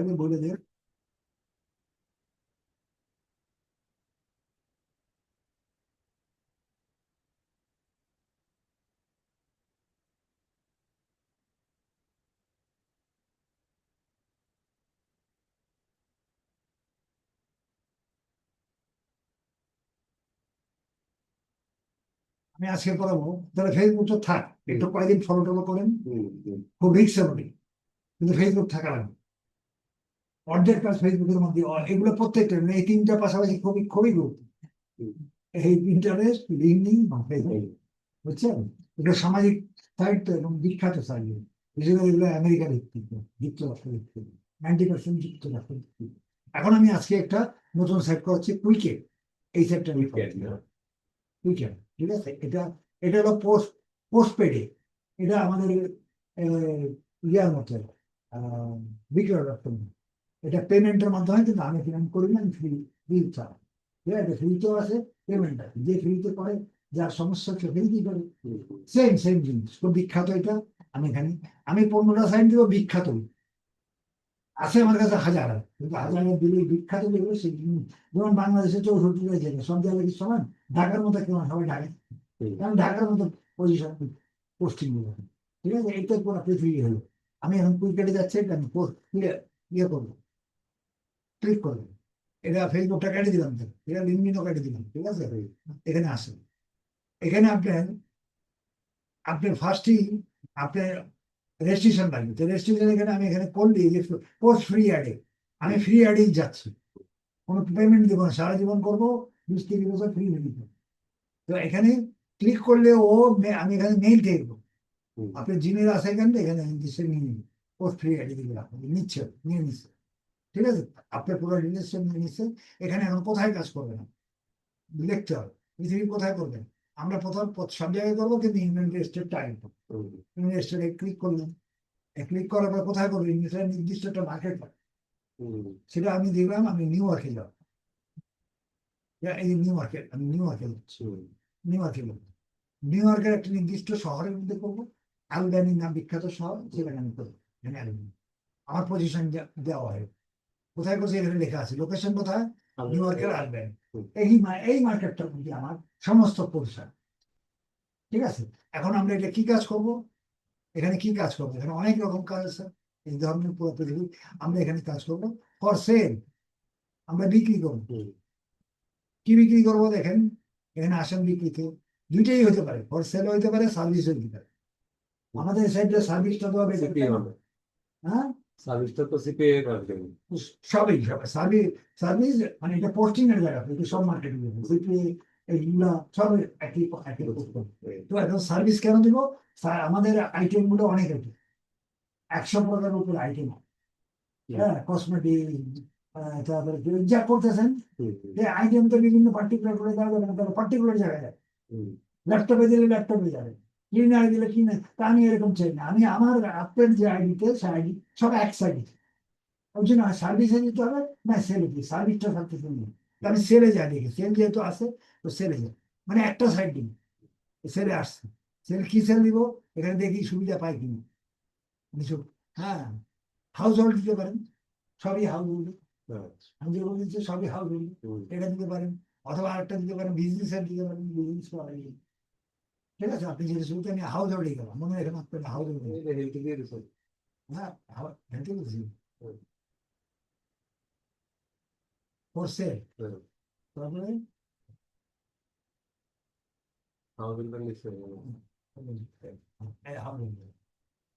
দেখাবে বলে দেন আমি আজকে করাবো তাহলে ফেসবুকটা থাক একটু কয়েকদিন ফলো টলো করেন খুব রিক্স হবে কিন্তু ফেসবুক থাকা লাগবে অর্ধেক কাজ ফেসবুকের মধ্যে এগুলো প্রত্যেকটা মানে এই তিনটা পাশাপাশি খুবই খুবই গুরুত্ব এই ইন্টারেস্ট লিঙ্কিং ফেসবুক বুঝছেন? এগুলো সামাজিক সাইট এবং বিখ্যাত সাইট বিশেষ করে এগুলো আমেরিকা ভিত্তিক যুক্তরাষ্ট্র ভিত্তিক নাইনটি পার্সেন্ট যুক্তরাষ্ট্র ভিত্তিক। এখন আমি আজকে একটা নতুন সাইট করাচ্ছি কুইকে এই সাইটটা আমি করাচ্ছি। হ্যাঁ। ঠিক আছে? এটা এটা হলো পোস্ট পোস্ট পেডে এটা আমাদের ইয়ার মতো বিক্রয় রকম এটা পেমেন্টের মাধ্যমে কিন্তু আমি পেমেন্ট করি না, আমি ফ্রি ফ্রি ছাড়া ঠিক আছে? ফ্রিতেও আছে পেমেন্ট আছে। যে ফ্রিতে করে, যার সমস্যা হচ্ছে ফ্রিতেই করে সেম সেম জিনিস। খুব বিখ্যাত এটা, আমি এখানে, আমি পনেরোটা সাইন দিব, বিখ্যাত। আছে আমার কাছে হাজার কিন্তু হাজারের দিলে বিখ্যাত যেগুলো সেই যেমন বাংলাদেশে চৌষট্টিটা জেলা সব জায়গায় কি সমান? ঢাকার মতো কেমন সবাই ঢাকা কারণ ঢাকার মতো পজিশন পোস্টিং ঠিক আছে? এইটা পুরো পৃথিবী হলো। আমি এখন ক্রিকেটে যাচ্ছি এটা আমি ইয়ে ইয়ে করব। ক্লিক করব। এটা ফেসবুকটা কেটে দিলাম তো। এটা লিঙ্কডিনও কেটে দিলাম ঠিক আছে? এখানে আসেন। এখানে আপনার আপনার ফার্স্টই আপনার রেজিস্ট্রেশন লাগবে। তো রেজিস্ট্রেশন এখানে আমি এখানে করলি যে পোস্ট ফ্রি অ্যাডে আমি ফ্রি অ্যাডেই যাচ্ছি। কোনো পেমেন্ট দেবো না। সারা জীবন করব বিশ তিরিশ বছর ফ্রি দিতে তো এখানে ক্লিক করলে ও আমি এখানে মেইল দেখব। আপনার জিমেল আছে এখানে এখানে নিয়ে নিবে। পোস্ট ফ্রি অ্যাডে দিবে। আপনাকে নিচ্ছে নিয়ে নিচ্ছে ঠিক আছে? আপনার পুরো রিলেশন নিয়ে নিচ্ছে এখানে এখন কোথায় কাজ করবে না লিখতে হবে। পৃথিবীর কোথায় করবেন? আমরা প্রথম সব জায়গায় করব কিন্তু ইউনাইটেড স্টেটটা আগে ইউনাইটেড স্টেটে ক্লিক করলাম। ক্লিক করার পর কোথায় করব? ইংলিশের নির্দিষ্ট একটা মার্কেট সেটা আমি দেখলাম, আমি নিউ ইয়র্কে যাব। এই নিউ ইয়র্কে আমি নিউ ইয়র্কে নিউ ইয়র্কে নিউ ইয়র্কের একটা নির্দিষ্ট শহরের মধ্যে করব। আলবানি নাম বিখ্যাত শহর, সেখানে আমি করব। আমার পজিশন দেওয়া হয় কোথায় করছে এখানে লেখা আছে? লোকেশন কোথায়? নিউ ইয়র্কের আলবানি হুম। এই এই মার্কেটটার মধ্যে আমার সমস্ত পরিষেবা ঠিক আছে? এখন আমরা এটা কি কাজ করব? এখানে কি কাজ করব? এখানে অনেক রকম কাজ আছে। এই ধরনের পুরো পৃথিবী আমরা এখানে কাজ করব। ফর সেল আমরা বিক্রি করব। কি বিক্রি করব দেখেন? এখানে আসেন বিক্রিতে। দুইটাই হতে পারে। ফর সেল হতে পারে সার্ভিস হতে পারে। আমাদের সাইডে সার্ভিসটা দেওয়া হবে। হ্যাঁ? সার্ভিসটা তো সবই সব সার্ভিস সার্ভিস মানে এটা পোস্টিং এর জায়গা এটা সব মার্কেট এইগুলা সব একই একই তো এখন সার্ভিস কেন দিব? আমাদের আইটেমগুলো অনেক আছে। একশো প্রকারের উপর আইটেম হ্যাঁ কসমেটিক তারপরে যা করতেছেন যে আইটেম তো বিভিন্ন পার্টিকুলার করে দেওয়া যাবে না তাহলে পার্টিকুলার জায়গায় যাবে। ল্যাপটপে দিলে ল্যাপটপে যাবে। ক্লিনার দিলে কিনে তা আমি এরকম চাই না। আমি আমার আপনার যে আইডিতে সে আইডি সব এক সাইডে ওই জন্য সার্ভিসে দিতে হবে না সেলে দিই সার্ভিসটা থাকতে শুনব আমি সেলে যাই দেখি। সেল যেহেতু আছে তো সেলে যাই মানে একটা সাইড দিই সেলে আসছে। সেল কি সেল দিব? এখানে দেখি সুবিধা পাই কিনা কিছু হ্যাঁ হাউস হোল্ড দিতে পারেন। সবই হাউস হোল্ড আমি যেগুলো দিচ্ছি সবই হাউস হোল্ড এটা দিতে পারেন। অথবা আরেকটা দিতে পারেন। বিজনেস এর দিতে পারেন। বিজনেস করা যায়। ঠিক আছে আপনি শুরুতে হাউস হোল্ডে গেলাম মনে হাউস হোল্ড হ্যাঁ বলছি করছে তারপরে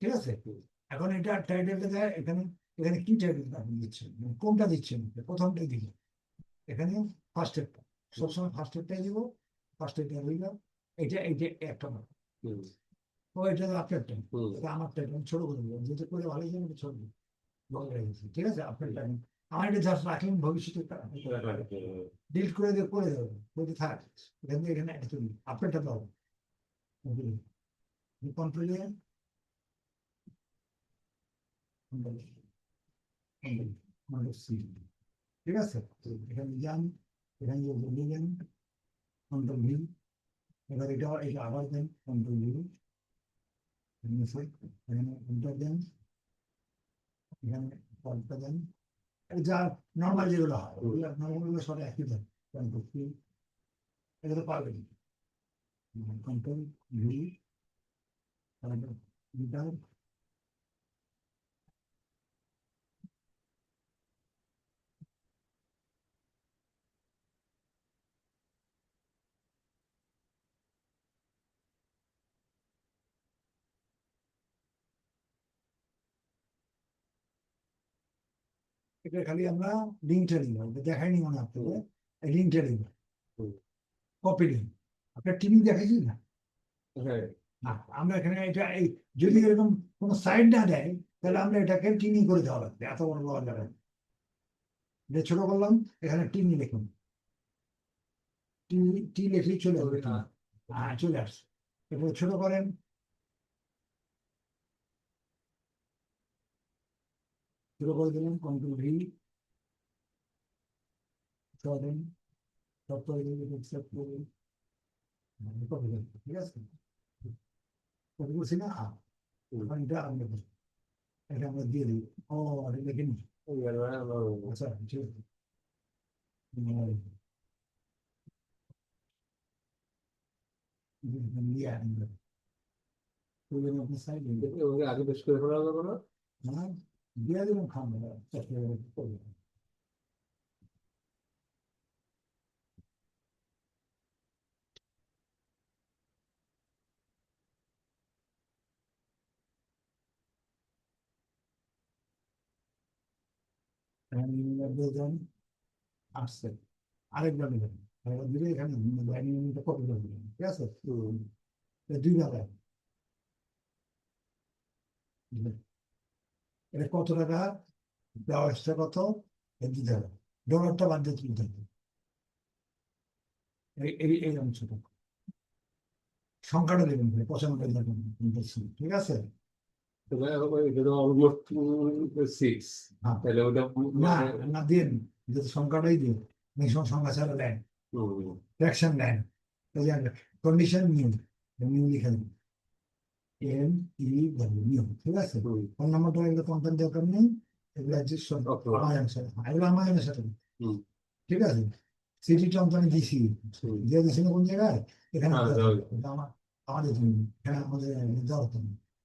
ঠিক আছে এখন এটা টাইটেলটা দেয় এখানে এখানে কি টাইটেল আপনি দিচ্ছেন কোনটা দিচ্ছেন প্রথমটাই দিল এখানে ফার্স্ট এডটা সবসময় ফার্স্ট এডটাই দিব ফার্স্ট এডটা হইল এটা এইটা একটা ও এটা তো আপনার টাইম এটা আমার টাইম আমি ছোট করে দিলাম যেটা করে ভালো যাবে এটা ছোট হয়ে গেছে ঠিক আছে? আপনার টাইম আমার এটা জাস্ট রাখলেন ভবিষ্যতে ডিলিট করে দিয়ে করে দেবো বলতে থাক। এখান থেকে এখানে একটা দিন আপনারটা দাও কন্ট্রোল ঠিক আছে? এখানে যান। এখানে বলে যান কন্ট্রোল ভিউ এবার এটা এটা আবার দেন কন্ট্রোল ভিউ এখানে এন্টার দেন এখানে ফলটা দেন যা নর্মাল যেগুলো হয় হুম। নর্মাল সব একই দেন কন্ট্রোল এগুলো পাবেন কন্ট্রোল ভি তারপর এটা খালি আমরা লিঙ্কটা নিব দেখাইনি মনে আপনাদের। লিঙ্কটা নিব কপি লিঙ্ক আপনার টিভি দেখেছি না? হ্যাঁ। না আমরা এখানে এটা এই যদি এরকম কোনো সাইড না দেয় তাহলে আমরা এটাকে টিনি করে দেওয়া লাগবে এত বড় দেওয়া যাবে না। ছোট করলাম এখানে টিনি লিখুন। টিনি টি লিখলেই চলে আসবে হ্যাঁ। চলে আসছে এরপর ছোট করেন ছোট করে দিলাম কন্ট্রোল ভি সরেন সব করে দিলে accept করবেন। হ্যাঁ, ঠিক আছে? কপি করছি না? আ, হুম। এখন এটা আমরা এটা আমরা দিয়ে দিই। ও এটা লিখে নি ওই আর আমার আচ্ছা ঠিক আছে। হুম। হুম, দিয়ে আনবেন। তুলবেন আপনি সাইডে ওকে আগে বেশ করে ফেলা না? না দিয়ে দিলাম খাব চাকরি করব জন আসছে আরেকবার নেবেন আরেকবার দিলে এখানে লাইনিং কপি করে দিবেন ঠিক আছে হুম এটা দুই বেলায় বুঝলেন? এটা কত টাকা? দেওয়া এক্সট্রা কত? দিতে হবে ডলারটা বাদ দিয়ে তুলতে হবে এই এই অংশটা। সংখ্যাটা দেবেন পঁচানব্বই দেখুন ঠিক আছে? না দিন। যদি সংখ্যাটাই দিন। সংখ্যা ছাড়া দেন দেন কন্ডিশন নিউ নিউ লিখে দিন। এম ই ডাব্লিউ ঠিক আছে? ফোন নাম্বারটা এগুলো কোম্পানি দরকার নেই। এগুলো সব আমাজনের সাথে। এগুলো আমাজনের সাথে। ঠিক আছে? সিটিটা আমি দিছি। দিয়ে দিছি কোন জায়গায় এখানে হ্যাঁ। আমাদের এখানে আমাদের দেওয়া হতো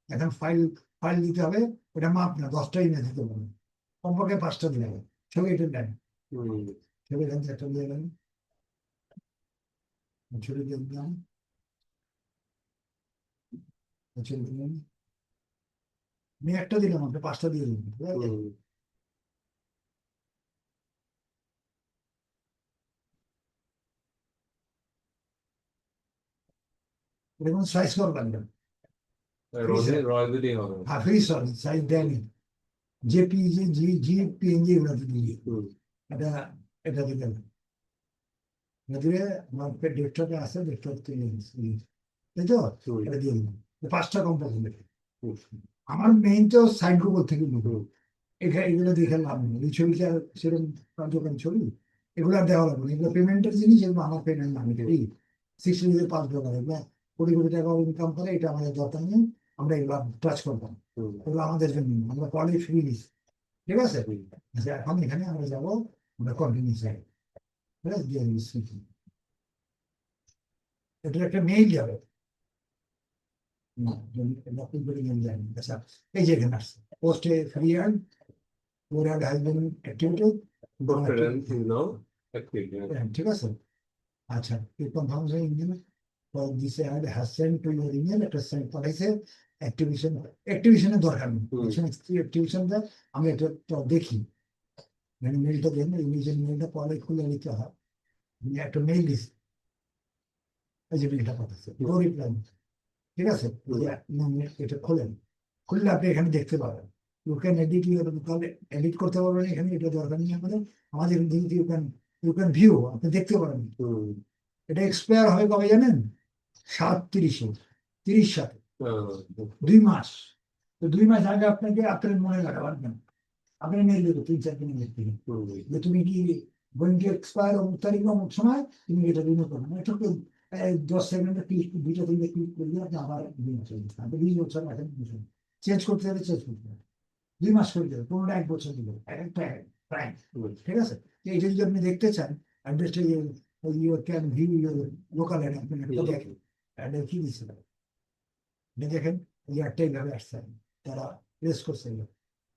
এখন ফাইল ফাইল দিতে হবে। ওটা মাপ না দশটা ইমেজ দিতে পারবে কমপক্ষে পাঁচটা দিতে হবে। ছবি এটা দেন। ছবি এখান থেকে একটা দিয়ে দেন। ছবি দিয়ে দিলাম। ছবি আমি একটা দিলাম আপনি পাঁচটা দিয়ে দিন এরকম সাইজ করবেন না। সাইজ দেয়নি জি জি পিএনজি দিয়ে এটা দিলে আমার ডেস্কটপে আছে ডেস্কটপ থেকে তাই তো? এটা দিয়ে দিলাম পাঁচটা কোম্পানি হুম। আমার মেইন তো সাইড গুগল থেকে এখানে এগুলো দেখে লাভ নেই। এই ছবিটা সেরকম কার্যকরী ছবি। এগুলো আর দেওয়া লাগবে না। এগুলো পেমেন্টের জিনিস এগুলো আমার পেমেন্ট আমি করি সিক্সটি ডেজের পাঁচ ডলার এগুলো কোটি কোটি টাকা ইনকাম করে এটা আমাদের দরকার নেই। আমরা এগুলো টাচ করতাম এগুলো আমাদের জন্য আমরা পরে ফ্রি দিস ঠিক আছে। আচ্ছা এখন এখানে আমরা যাব। আমরা কন্টিনিউ চাই ঠিক আছে? দিয়ে এটা একটা মেইল যাবে। না, নতুন করে মেইল যায়নি আচ্ছা এই যে এখানে আসছে পোস্টে free ad for ad has been activated Preference is now active. yeah. হ্যাঁ, ঠিক আছে আচ্ছা এই confirmation email for this ad has send to your email একটা সেন্ড পাঠাইছে অ্যাক্টিভেশন অ্যাক্টিভেশনের দরকার নেই হুম। অ্যাক্টিভেশন দেয় আমি এটা একটা দেখি মানে মেলটা দেন নিজের মেলটা পরে খুলে নিতে হয় একটা মেইল দিছি এই যে মেলটা পাঠাচ্ছে নো রিপ্লাই ঠিক আছে? এটা খোলেন। খুললে আপনি এখানে দেখতে পাবেন। ইউ ক্যান এডিট তাহলে এডিট করতে পারবেন এখানে এটা দরকার নেই আমাদের আমাদের you can you can view আপনি দেখতে পারেন। এটা এক্সপায়ার হবে কবে জানেন? সাত তিরিশে তিরিশ আহ, দুই মাস। তো দুই মাস আগে আপনাকে আপনার মনে রাখা পারবেন আপনি মেল দেবো তিন চার দিনের মধ্যে যে তুমি কি গোয়িং টু এক্সপায়ার অমুক তারিখ অমুক সময় তুমি এটা রিনিউ করবে না এটা দশ সেকেন্ডে ক্লিক দুইটা তিনটে ক্লিক করলে আপনি আবার দুই বছর আপনি বিশ বছর এখন চেঞ্জ করতে হলে চেঞ্জ করতে হবে দুই মাস করে দেবে কোনোটা এক বছর দিবে প্রায় ঠিক আছে তো যদি আপনি দেখতে চান অ্যাড্রেসটা your can view your local ad আপনি দেখেন অ্যাডে কি দিচ্ছে দেখেন এই একটাই ভাবে আসছে তারা রেস করছে।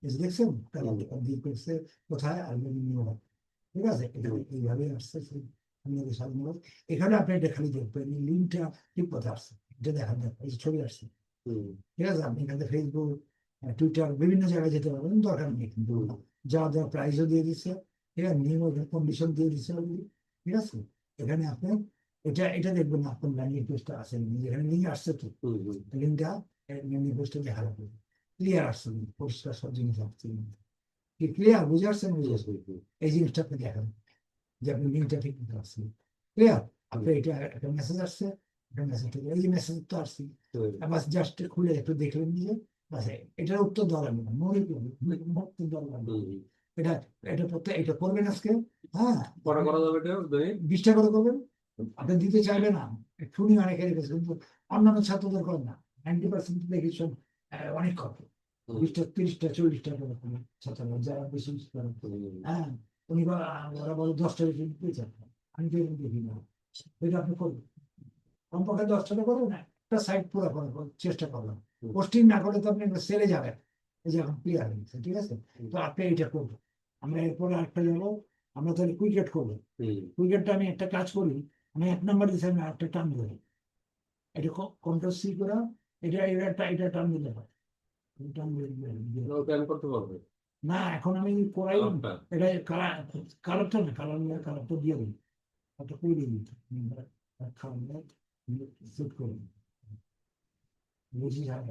দেখছেন তারা হুম। করছে কোথায় আর ঠিক আছে এইভাবে আসছে এখানে আপনি এটা খালি দেখবেন এই লিঙ্কটা ঠিক আসছে এটা দরকার এই ছবি আসছে। ঠিক আছে আপনি এখানে ফেসবুক টুইটার বিভিন্ন জায়গায় যেতে পারবেন দরকার নেই কিন্তু। যা যা প্রাইসও দিয়ে দিচ্ছে ঠিক আছে নিয়ম কন্ডিশন দিয়ে দিচ্ছে ঠিক আছে। এখানে আপনি এটা এটা দেখবেন আপনার ল্যান্ডিং পেজটা আছে যেখানে লিঙ্ক আসছে তো। লিঙ্কটা ল্যান্ডিং পেজটা দেখা লাগবে ক্লিয়ার আসছে পরিষ্কার সব জিনিস আসছে কি ক্লিয়ার বুঝে আসছেন? বুঝে হুম, এই জিনিসটা আপনি দেখেন। যে আপনি লিঙ্কটা ঠিক মতো ক্লিয়ার আপনি এটা একটা মেসেজ আসছে একটা মেসেজ এই মেসেজ তো আসছে বাস জাস্ট খুলে একটু দেখলেন বাস এটার উত্তর লাগবে না মনে হুম। এটা এটা প্রত্যেক এটা করবেন আজকে? হ্যাঁ। কটা করা যাবে এটা বিশটা করে করবেন? আপনি দিতে চাইলে না। শুনি অনেকের কাছে কিন্তু অন্যান্য ছাত্রদের করেন না। নাইনটি পার্সেন্ট দেখি সব অনেক কত বিশটা তিরিশটা চল্লিশটা করে ছাত্ররা যারা বেশি হ্যাঁ। বা- ওরা বলে দশটা বেশি আমি তো দেখি না। এটা আপনি করবেন কমপক্ষে দশটা করবেন একটা সাইড পুরো করার চেষ্টা করবেন হুম। পোস্টিং না করলে তো আপনি সেলে যাবেন। এই যে এখন ক্লিয়ার হয়ে গেছে ঠিক আছে? তো আপনি এইটা করবেন আমরা এরপরে আরেকটা যাব। আমরা তাহলে কুইকেট করব। হুম, কুইকেটটা আমি একটা কাজ করি আমি এক নাম্বার দিচ্ছি আমি একটা টান ধরি এটা কন্ট্রোল সি করা এটা এটা এটা টান দিলে হয়। দিয়ে দিলে করতে পারবে। না এখন আমি করাই এটা কালার না নিয়ে দিয়ে দিই একটা করে দিই খাওয়া সেট করে বুঝি যায়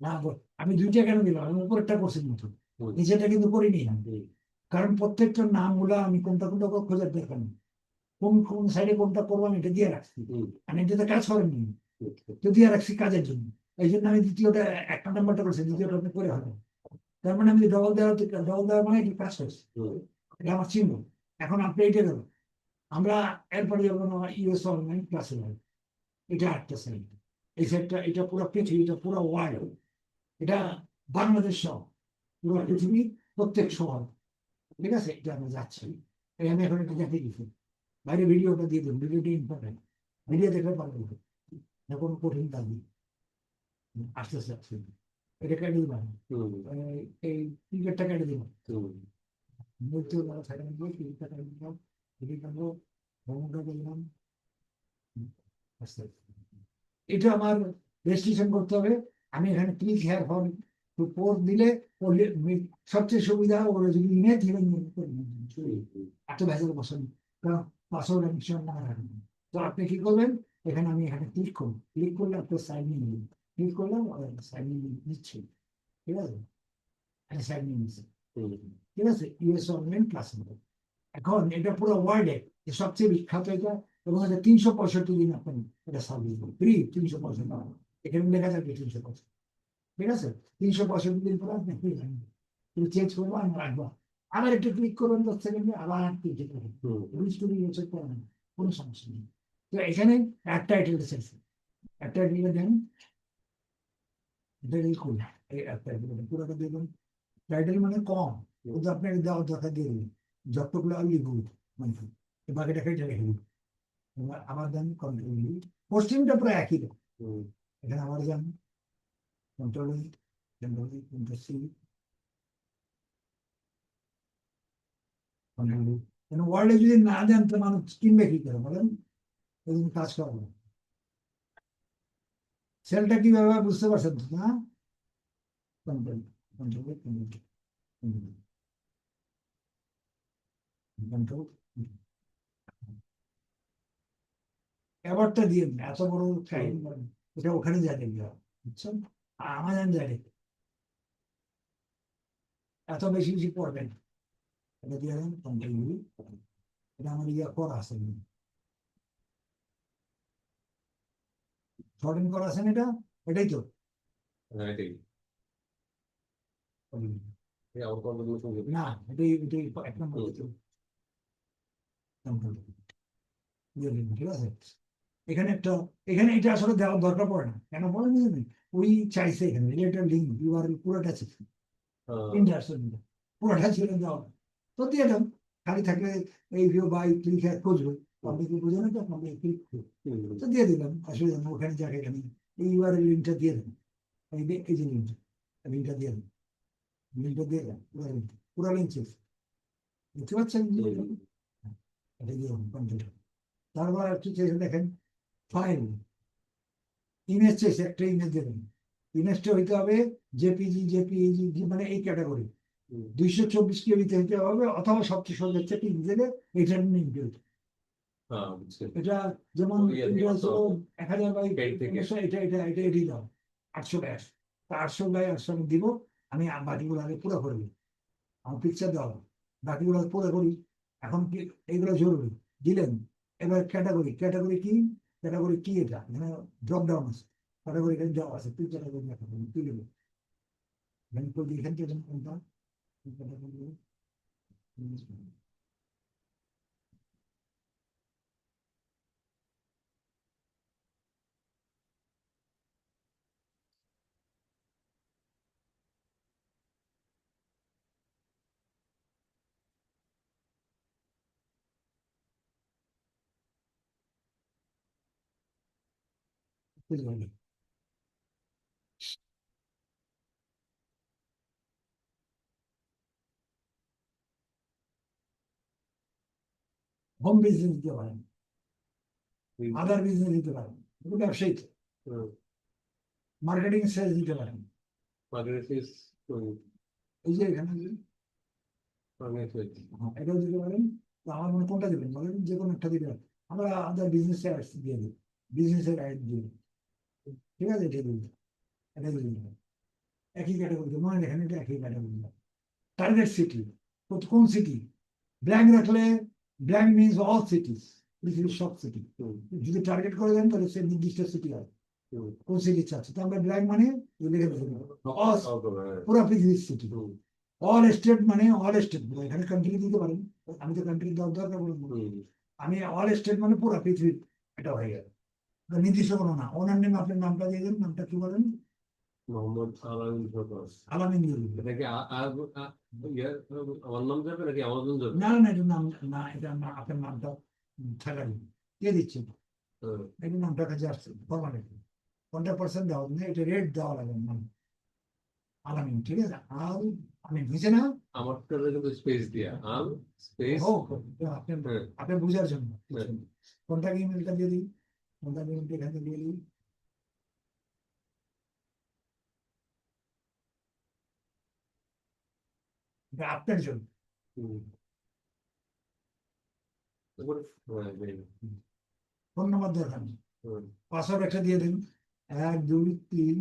না। আমি দুইটা কেন দিলাম? আমি উপরেরটা করছি মতো নিচেটা কিন্তু করিনি। কারণ প্রত্যেকটা নামগুলো আমি কোনটা কোনটা করে খোঁজার দরকার নেই কোন কোন সাইডে কোনটা করব আমি এটা দিয়ে রাখছি। আমি এটাতে কাজ করেনি। তো দিয়ে রাখছি কাজের জন্য। এই জন্য আমি দ্বিতীয়টা একটা নাম্বারটা করছি দ্বিতীয়টা আপনি করে হবে। তার মানে আমি ডবল দেওয়া ডবল দেওয়া মানে এটা কাজ করছি। এটা আমার চিহ্ন। এখন আপনি এটা দেবেন। আমরা এরপরে যাব না ইউএস অনলাইন ক্লাসে যাব। এটা আটটা সাইড এই সাইডটা এটা পুরো পৃথিবী এটা পুরো ওয়ার্ল্ড এটা বাংলাদেশ সহ। পুরো পৃথিবীর প্রত্যেক শহর। ঠিক আছে? এটা আমরা যাচ্ছি। এই আমি এখন এটা দেখে দিচ্ছি। বাইরে ভিডিওটা দিয়ে দেবো ভিডিওটা ইম্পর্টেন্ট ভিডিও দেখলে পারবেন না কোনো কঠিন নেই আস্তে আস্তে আসছে এটা কেটে দিলাম। এই- ক্রিকেটটা কেটে দিলাম। হুম, মূর্তি দ্বারা সাইডে দিয়ে ক্রিকেটটা কেটে দিলাম। ক্রিকেট কাটবো ভ্রমণটা করলাম আস্তে আস্তে। এটা আমার রেজিস্ট্রেশন করতে হবে। আমি এখানে ক্লিক হেয়ার ফর দিলে সবচেয়ে সুবিধা ওরা যদি এত ভেজাল কারণ পাসওয়ার্ড অ্যাডিকশন না রাখবেন তো আপনি কি করবেন? এখানে আমি এখানে ক্লিক করব। ক্লিক করলে আপনার সাইন ইন ক্লিক করলাম সাইন ইন নিচ্ছে ঠিক আছে? সাইন ইন নিচ্ছি ঠিক আছে? ইউএস অনলাইন ক্লাস এখন এটা পুরো ওয়ার্ল্ডে সবচেয়ে বিখ্যাত এটা এবং এটা তিনশো পঁয়ষট্টি দিন আপনি এটা সার্ভিস ফ্রি তিনশো পঁয়ষট্টি এখানে লেখা থাকবে তিনশো পঁয়ষট্টি। ঠিক আছে? তিনশো পঁয়ষট্টি দিন পরে আপনি তুমি চেঞ্জ করব আমি রাখব। আবার একটু ক্লিক করবেন দশ সেকেন্ডে আবার ক্লিক করবেন কোনো সমস্যা নেই। তো এখানে টাইটেল একটা টাইটেল দেন এই টাইটেল পুরোটা দেখুন টাইটেল মানে কম কিন্তু আপনাকে দেওয়ার দরকার দিয়ে দেবেন যতগুলো আমি লিখব মানে এই বাকিটা কেটে রেখে দিন। আবার দেন কন্ট্রোল পোস্টিংটা প্রায় একই রকম। এখানে আবার যান কন্ট্রোল কন্ট্রোল কন্ট্রোল সি কেন ওয়ার্ল্ডে যদি না দেন তো মানুষ কিনবে কি করে বলেন জন্য কাজ করব সেলটা কীভাবে বুঝতে পারছেন তো না এবারটা দিয়ে এত বড় এটা ওখানে জানে বুঝছেন আমাজন জানে এত বেশি বেশি পড়বেন এটা দিয়ে দেন কন্ট্রোল এটা আমার ইয়ে করা আছে। শর্টিং করা আছে না এটা? এটাই তো। না এটাই। এটাই এক নম্বর ঠিক আছে? এখানে একটা এখানে এটা আসলে দেওয়ার দরকার পড়ে না। কেন বলেন ওই চাইছে এখানে রিলেটেড লিঙ্ক ইউআরএল পুরোটা আছে। হ্যাঁ, ইন্টারসেল পুরোটা ছিল দেওয়া তো দিয়ে দেন খালি থাকলে এই ভিউ বাই ক্লিক খুঁজবে। আপনি কি বুঝে না তো আপনি ক্লিক তো দিয়ে দিলাম নেই ওখানে যাকে এখানে এই ইউআরএল লিঙ্কটা দিয়ে দেন এই এই যে লিঙ্কটা লিঙ্কটা দিয়ে দেন লিঙ্কটা দিয়ে দেন পুরো লিঙ্ক পুরো লিঙ্ক চেক বুঝতে পারছেন? এটা দিয়ে কমপ্লিট তারপর চেয়ে দেখেন ফাইল ইমেজ চেয়েছে একটা ইমেজ দেবেন ইমেজটা হইতে হবে জেপিজি মানে এই ক্যাটাগরি। দুইশো চব্বিশ কেবিতে হইতে হবে অথবা সবচেয়ে হচ্ছে পিক দিলে এটার ইনক্লুড এটা যেমন এটা তো এক হাজার বাই এটা এটা এটা এটি দাও আটশো বাই একশো তা আটশো বাই একশো আমি দিব আমি বাকিগুলো আগে পুরো করে দিই। আমার পিকচার দাও বাকিগুলো পুরো করি। এখন কি এগুলো জরুরি। দিলেন এবার ক্যাটাগরি ক্যাটাগরি কি? ক্যাটাগরি কি এটা? মানে ড্রপ ডাউন আছে। ক্যাটাগরি এখানে দেওয়া আছে। তুই ক্যাটাগরি দেখা কি দেবো ব্যাংক করবি এখান থেকে কোনটা হোম বিজনেস দিতে পারেন আদার বিজনেস দিতে পারেন এগুলো ব্যবসায়ী হুম। মার্কেটিং সেলস দিতে পারেন এই যে এখানে এটাও দিতে পারেন তো আমার মনে কোনটা দিবেন বলেন যে কোনো একটা দিবেন আমরা আদার বিজনেস অ্যাডস দিয়ে দিই বিজনেসের অ্যাড দিই ঠিক আছে। এটা একই ক্যাটাগরি মনে দেখেন এটা একই ক্যাটাগরি টার্গেট সিটি কোন সিটি ব্ল্যাঙ্ক রাখলে ব্ল্যাঙ্ক মিনস অল সিটিস পৃথিবীর সব সিটি যদি টার্গেট করে দেন তাহলে সে নির্দিষ্ট সিটি হয় কোন সিটি চাচ্ছে তো আমরা ব্ল্যাঙ্ক মানে লিখে হ্যাঁ। পুরো পৃথিবীর সিটি অল স্টেট মানে অল স্টেট এখানে কান্ট্রি দিতে পারেন আমি তো কান্ট্রি দেওয়ার দরকার বলব আমি অল স্টেট মানে পুরো পৃথিবীর এটা হয়ে গেল। নির্দিষ্ট কোনো না ওনার নেম আপনার নামটা দিয়ে দেন নামটা কি বলেন? মোহাম্মদ আলামিন সরকার। আলামিন দিয়ে এটা কি ইয়ে, আমার নাম যাবে নাকি? আমাজন যাবে? না না এটা নাম না এটা আপনার নামটা দিয়ে দিচ্ছি। এটা নামটা কাছে আসছে ফর্মালিটি পঞ্চাশ পার্সেন্ট দেওয়া নেই এটা রেট দেওয়া লাগে নাম। আলামিন ঠিক আছে? আমি বুঝে না? কিন্তু স্পেস দিয়া। আল স্পেস ও আপনি হ্যাঁ, আপনি বুঝার জন্য। হ্যাঁ। কোনটা ইমেলটা দিয়ে দিই? আপনার জন্য ফোন নাম্বার হুম, পাসওয়ার্ড একটা দিয়ে দিন এক দুই তিন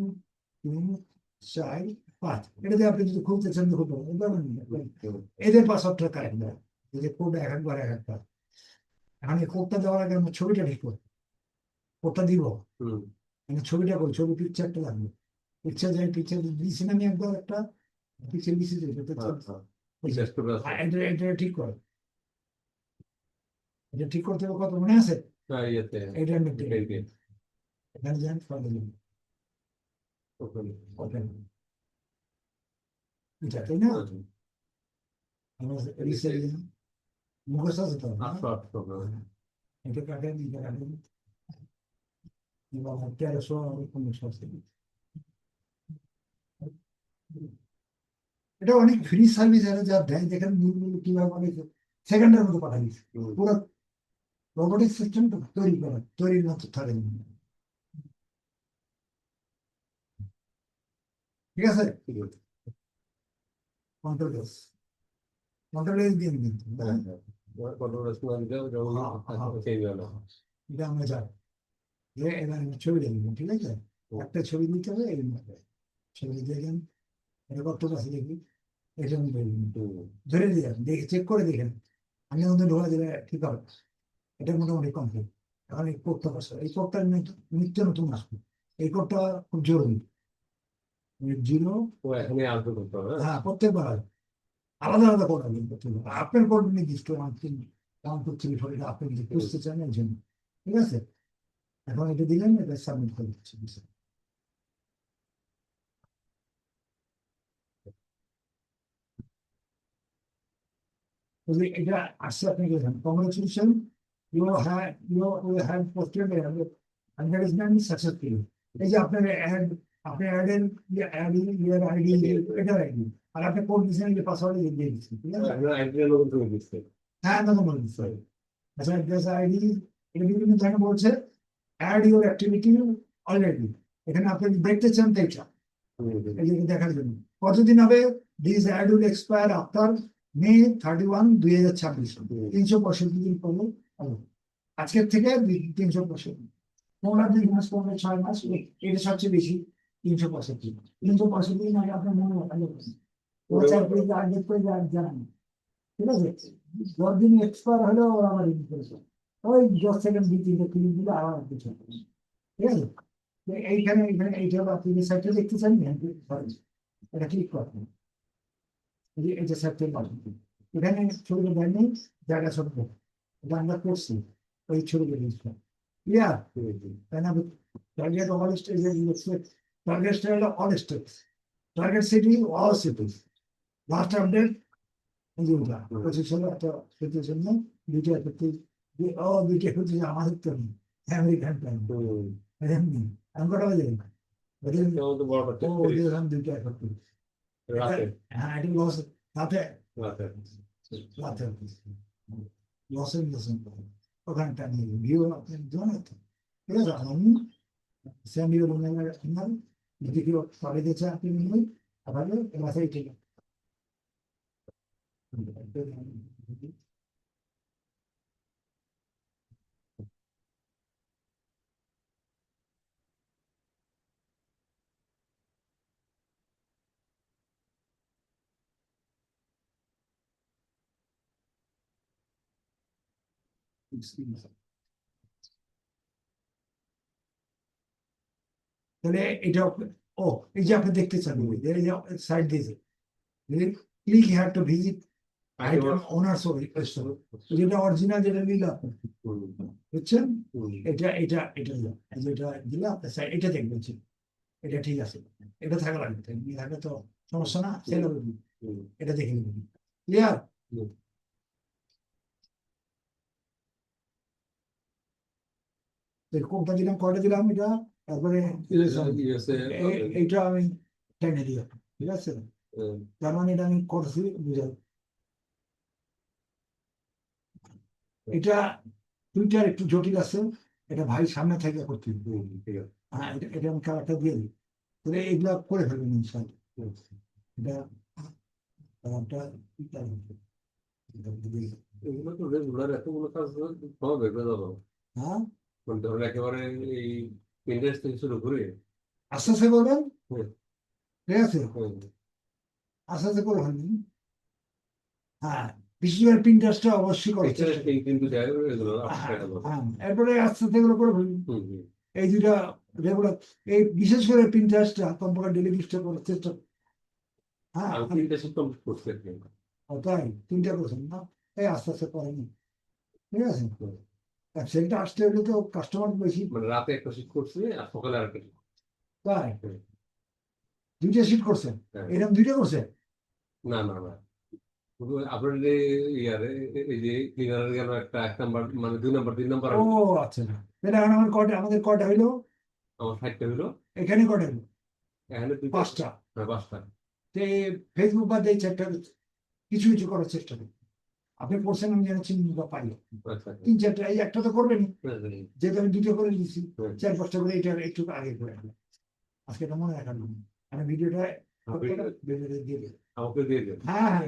তিন চার পাঁচ এটা দিয়ে আপনি যদি খুলতে চান খুলতে এদের পাসওয়ার্ডটা কারেক্ট এই যে কোড এক একবার এক একটা এখন এই দেওয়ার আগে আমরা ছবিটা ঠিক করব কোডটা দিব? মানে ছবিটা করি ছবি পিকচারটা লাগবে। পিকচার যাই পিকচার দিয়েছি আমি একবার একটা। পিকচার দিয়েছি যে এটা ঠিক করো। এটা ঠিক করতে হবে কত মনে আছে? এটা এখানে যান ফলে এটা তাই না? আমরা মুখস্থ আছে তো? আটশো, হ্যাঁ। এটা এবার তেরোশো পনেরোশো আছে এটা অনেক ফ্রি সার্ভিস আছে যা দেয় দেখেন নিউজগুলো কীভাবে অনেক সেকেন্ডের মধ্যে পাঠাই পুরো রোবোটিক সিস্টেমটা তৈরি করা তৈরির মতো থাকে ঠিক আছে কন্ট্রোল এস কন্ট্রোল এস দিয়ে কিন্তু। সেই গেলো। এটা আমরা যাই এবার ছবি দেখবেন ঠিক আছে? একটা ছবি দিতে হবে এর মধ্যে ছবি দেখেন এটা আছে আমি ধরে দিলাম দেখে চেক করে দেখেন আমি মধ্যে ঢোকা দিলে ঠিক হবে। এটা মোটামুটি কমপ্লিট এখন এই বসে এই কোডটা নিত্য নতুন আসবে এই কোডটা খুব জরুরি। জিরো হ্যাঁ? প্রত্যেকবার। আলাদা আলাদা করতে হবে। আপনার কোড নির্দিষ্ট ওয়ান তিন ওয়ান টু থ্রি ফোর এটা আপনি বুঝতে চান এই জন্য ঠিক আছে? এখন এটা দিলেন এটা সাবমিট করে দিচ্ছি এটা আসছে আপনাকে congratulation you have you have posted advertisement successful এই যে আপনার অ্যাড আপনি অ্যাডের অ্যাড ইয়ার আইডি এটা আইডি আর আপনি কোড দিচ্ছেন যে পাসওয়ার্ড দিয়ে দিচ্ছেন ঠিক আছে? নতুন দিচ্ছে। হ্যাঁ নতুন করে আচ্ছা অ্যাড্রেস আইডি এটা বিভিন্ন জায়গায় বলছে অ্যাড ইউর অ্যাক্টিভিটি অলরেডি এখানে আপনি দেখতে চান যে দেখার জন্য। কতদিন হবে? This ad will expire after May thirty one দুই হাজার ছাব্বিশ। তিনশো পঁয়ষট্টি দিন পরে আজকের থেকে তিনশো পঁয়ষট্টি। পনেরো দুই মাস, পনেরো, ছয় মাস এটা সবচেয়ে বেশি, তিনশো পঁয়ষট্টি। তিনশো পঁয়ষট্টি দিন আগে আপনার মনে রাখা যাবে। ওয়াটসঅ্যাপ করে আপডেট করে জানান ঠিক আছে? দশ দিন এক্সপায়ার হলেও আবার রিডিং করেছে ওই দশ সেকেন্ড দুই তিনটে ক্লিক দিলে আবার কিছু হবে। ঠিক আছে? এইখানে এইখানে, এইটা আপনি যে সাইটটা দেখতে চান এটা ক্লিক করবেন এই যে- সাইটটা পাঠান এখানে ছবিটা দেয়নি জায়গা ছোট এটা আমরা করছি, ওই ছবিটা দিচ্ছি ইয়া তাই না? Target all stage target stage all stage target city all cities last update হুম। পঁচিশ সালে একটা জন্য দুইটা করতে ও দুইটা করতে আমাদের তো আমেরিকান টাইম এমনি আমি কটা বাজে ওখানে টাইম ভিউ আপনি তো। ঠিক আছে আমি সেন্ড ইউর ইমেল যদি কেউ পরে দিয়েছে নিয়ে আবার এলাকায় ঠিক তাহলে এটা ও এই যে আপনি দেখতে চান সাইড দিয়েছে click have to visit owners যেটা অরিজিনাল যেটা বুঝছেন? এটা এটা এটা এটা দিলে আপনার সাইড এটা দেখবেন ঠিক। এটা ঠিক আছে। এটা থাকা লাগবে। থাকলে তো সমস্যা না সেল এটা দেখে নেবেন। ক্লিয়ার কোনটা দিলাম কয়টা দিলাম এটা তারপরে এইটা আমি টেনে দিলাম ঠিক আছে? তার মানে এটা আমি করছি বুঝাই এটা টুইটার একটু জটিল আছে এটা ভাই সামনে থেকে করতে হ্যাঁ এটা এটা আমি কালারটা দিয়ে দিই। তাহলে এগুলা করে ফেলবেন ইনশাল্লাহ এটা কালারটা এগুলো তো রেগুলার এতগুলো কাজ হবে। হ্যাঁ? মানে ধরুন একেবারে এই ইন্ডাস্ট্রি থেকে শুরু করে আস্তে আস্তে করবেন ঠিক আছে। আস্তে আস্তে করে হ্যাঁ অবশ্যই চেষ্টা করবেন। কিন্তু দেয় এগুলো হ্যাঁ, হ্যাঁ, এরপরে আস্তে আস্তে এগুলো করে ফেলবেন এই দুটা রেগুলার এই বিশেষ করে পিন্টারটা কম্পিউটার ডেলিভিশনটা করার চেষ্টা। হ্যাঁ তাই? তিনটা করছেন না? এই আস্তে আস্তে করেনি। ঠিক আছে? সেটা আসতে হলে তো কাস্টমার বেশি মানে রাতে একটা শিফট করছি আর সকালে আর একটা তাই দুইটা সিট করছেন হ্যাঁ। এরকম দুইটা করছেন না না না। আপনার যে ইয়ারে এই যে ক্লিনারের গেল একটা এক নাম্বার মানে দুই নাম্বার তিন নাম্বার ও আচ্ছা। তাহলে এখন আমার কটা আমাদের কটা হইল? আমার এখানে কটা হইল? এখানে দুই পাঁচটা। পাঁচটা। তে ফেসবুক এই কিছু কিছু করার চেষ্টা করি। আপনি করছেন আমি যেন চিনি বা পারি আচ্ছা তিন চারটা এই একটা তো করবেনই। হ্যাঁ, যেহেতু আমি দুটো করে দিচ্ছি চার পাঁচটা করে এটা একটু আগে করে আজকে তো মনে রাখার আমি ভিডিওটা দিয়ে দেবো। হ্যাঁ হ্যাঁ